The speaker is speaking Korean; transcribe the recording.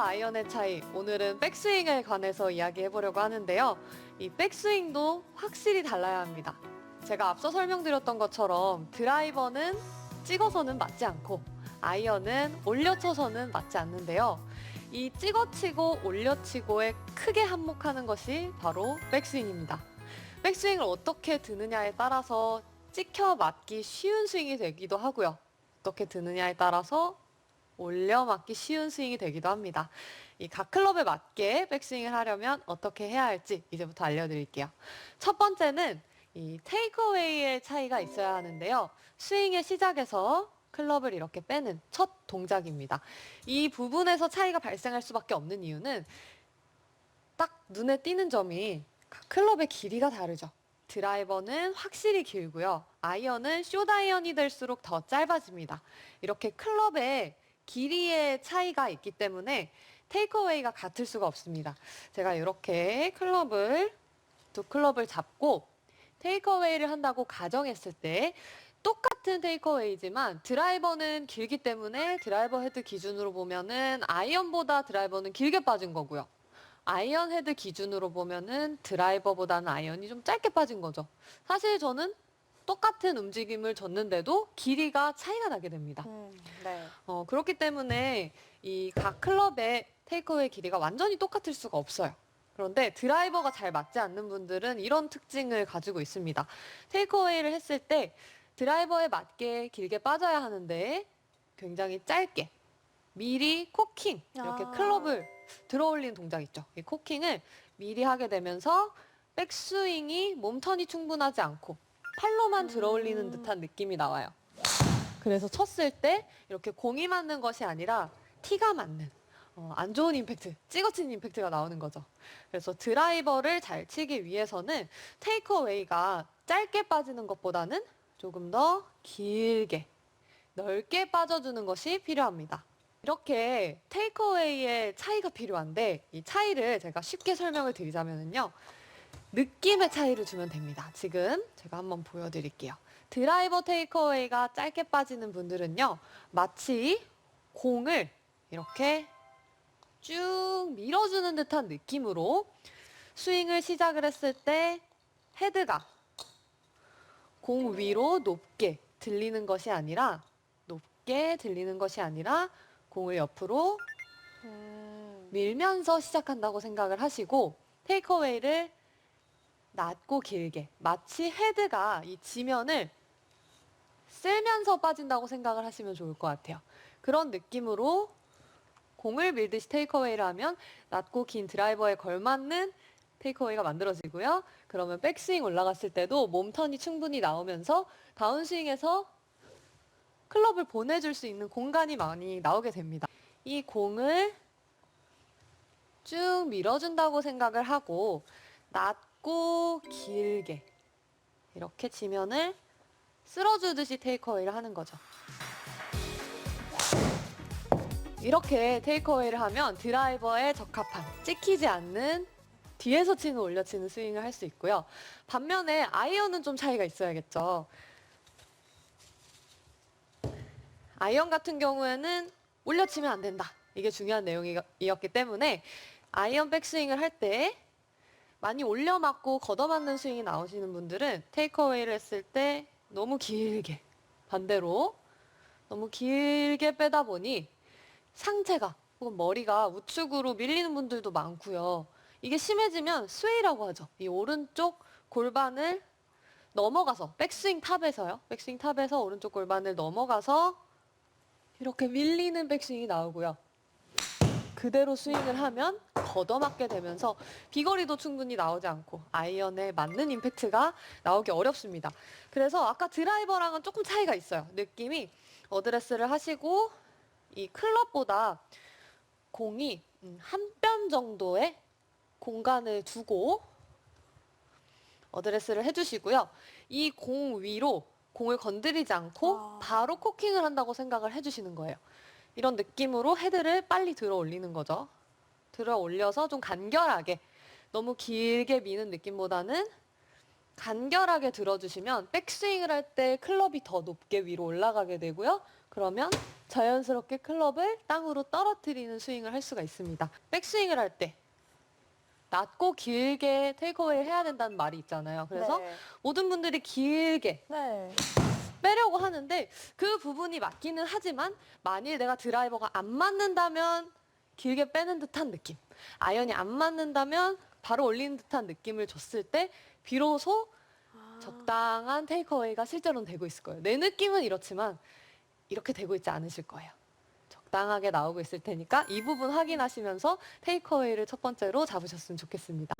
아이언의 차이, 오늘은 백스윙에 관해서 이야기해 보려고 하는데요. 이 백스윙도 확실히 달라야 합니다. 제가 앞서 설명드렸던 것처럼 드라이버는 찍어서는 맞지 않고 아이언은 올려쳐서는 맞지 않는데요. 이 찍어치고 올려치고에 크게 한몫하는 것이 바로 백스윙입니다. 백스윙을 어떻게 드느냐에 따라서 찍혀 맞기 쉬운 스윙이 되기도 하고요. 어떻게 드느냐에 따라서 올려 맞기 쉬운 스윙이 되기도 합니다. 이 각 클럽에 맞게 백스윙을 하려면 어떻게 해야 할지 이제부터 알려드릴게요. 첫 번째는 이 테이크어웨이의 차이가 있어야 하는데요. 스윙의 시작에서 클럽을 이렇게 빼는 첫 동작입니다. 이 부분에서 차이가 발생할 수밖에 없는 이유는 딱 눈에 띄는 점이 각 클럽의 길이가 다르죠. 드라이버는 확실히 길고요. 아이언은 숏아이언이 될수록 더 짧아집니다. 이렇게 클럽의 길이의 차이가 있기 때문에 테이크어웨이가 같을 수가 없습니다. 제가 이렇게 클럽을 두 클럽을 잡고 테이크어웨이를 한다고 가정했을 때 똑같은 테이크어웨이지만 드라이버는 길기 때문에 드라이버 헤드 기준으로 보면은 아이언보다 드라이버는 길게 빠진 거고요. 아이언 헤드 기준으로 보면은 드라이버보다는 아이언이 좀 짧게 빠진 거죠. 사실 저는 똑같은 움직임을 줬는데도 길이가 차이가 나게 됩니다. 음, 네. 어, 그렇기 때문에 이 각 클럽의 테이크어웨이 길이가 완전히 똑같을 수가 없어요. 그런데 드라이버가 잘 맞지 않는 분들은 이런 특징을 가지고 있습니다. 테이크어웨이를 했을 때 드라이버에 맞게 길게 빠져야 하는데 굉장히 짧게 미리 코킹 이렇게 아. 클럽을 들어올리는 동작 있죠. 이 코킹을 미리 하게 되면서 백스윙이 몸턴이 충분하지 않고 팔로만 들어 올리는 음. 듯한 느낌이 나와요. 그래서 쳤을 때 이렇게 공이 맞는 것이 아니라 티가 맞는 어, 안 좋은 임팩트, 찍어치는 임팩트가 나오는 거죠. 그래서 드라이버를 잘 치기 위해서는 테이크어웨이가 짧게 빠지는 것보다는 조금 더 길게 넓게 빠져주는 것이 필요합니다. 이렇게 테이크어웨이의 차이가 필요한데 이 차이를 제가 쉽게 설명을 드리자면요. 느낌의 차이를 주면 됩니다. 지금 제가 한번 보여드릴게요. 드라이버 테이크어웨이가 짧게 빠지는 분들은요. 마치 공을 이렇게 쭉 밀어주는 듯한 느낌으로 스윙을 시작을 했을 때 헤드가 공 위로 높게 들리는 것이 아니라 높게 들리는 것이 아니라 공을 옆으로 음, 밀면서 시작한다고 생각을 하시고 테이크어웨이를 낮고 길게 마치 헤드가 이 지면을 쓸면서 빠진다고 생각을 하시면 좋을 것 같아요. 그런 느낌으로 공을 밀듯이 테이크어웨이를 하면 낮고 긴 드라이버에 걸맞는 테이크어웨이가 만들어지고요. 그러면 백스윙 올라갔을 때도 몸턴이 충분히 나오면서 다운스윙에서 클럽을 보내줄 수 있는 공간이 많이 나오게 됩니다. 이 공을 쭉 밀어준다고 생각을 하고 낮 고 길게 이렇게 지면을 쓸어주듯이 테이크어웨이를 하는 거죠. 이렇게 테이크어웨이를 하면 드라이버에 적합한 찍히지 않는 뒤에서 치는 올려치는 스윙을 할 수 있고요. 반면에 아이언은 좀 차이가 있어야겠죠. 아이언 같은 경우에는 올려치면 안 된다. 이게 중요한 내용이었기 때문에 아이언 백스윙을 할 때 많이 올려 맞고 걷어 맞는 스윙이 나오시는 분들은 테이크어웨이를 했을 때 너무 길게 반대로 너무 길게 빼다 보니 상체가 혹은 머리가 우측으로 밀리는 분들도 많고요. 이게 심해지면 스웨이라고 하죠. 이 오른쪽 골반을 넘어가서 백스윙 탑에서요. 백스윙 탑에서 오른쪽 골반을 넘어가서 이렇게 밀리는 백스윙이 나오고요. 그대로 스윙을 하면 걷어맞게 되면서 비거리도 충분히 나오지 않고 아이언에 맞는 임팩트가 나오기 어렵습니다. 그래서 아까 드라이버랑은 조금 차이가 있어요. 느낌이 어드레스를 하시고 이 클럽보다 공이 음, 한뼘 정도의 공간을 두고 어드레스를 해주시고요. 이 공 위로 공을 건드리지 않고 아. 바로 코킹을 한다고 생각을 해주시는 거예요. 이런 느낌으로 헤드를 빨리 들어 올리는 거죠. 들어 올려서 좀 간결하게 너무 길게 미는 느낌보다는 간결하게 들어주시면 백스윙을 할 때 클럽이 더 높게 위로 올라가게 되고요. 그러면 자연스럽게 클럽을 땅으로 떨어뜨리는 스윙을 할 수가 있습니다. 백스윙을 할 때 낮고 길게 테이크어웨이를 해야 된다는 말이 있잖아요. 그래서 네. 모든 분들이 길게 네. 빼려고 하는데 그 부분이 맞기는 하지만 만일 내가 드라이버가 안 맞는다면 길게 빼는 듯한 느낌 아이언이 안 맞는다면 바로 올리는 듯한 느낌을 줬을 때 비로소 아. 적당한 테이크어웨이가 실제로는 되고 있을 거예요. 내 느낌은 이렇지만 이렇게 되고 있지 않으실 거예요. 적당하게 나오고 있을 테니까 이 부분 확인하시면서 테이크어웨이를 첫 번째로 잡으셨으면 좋겠습니다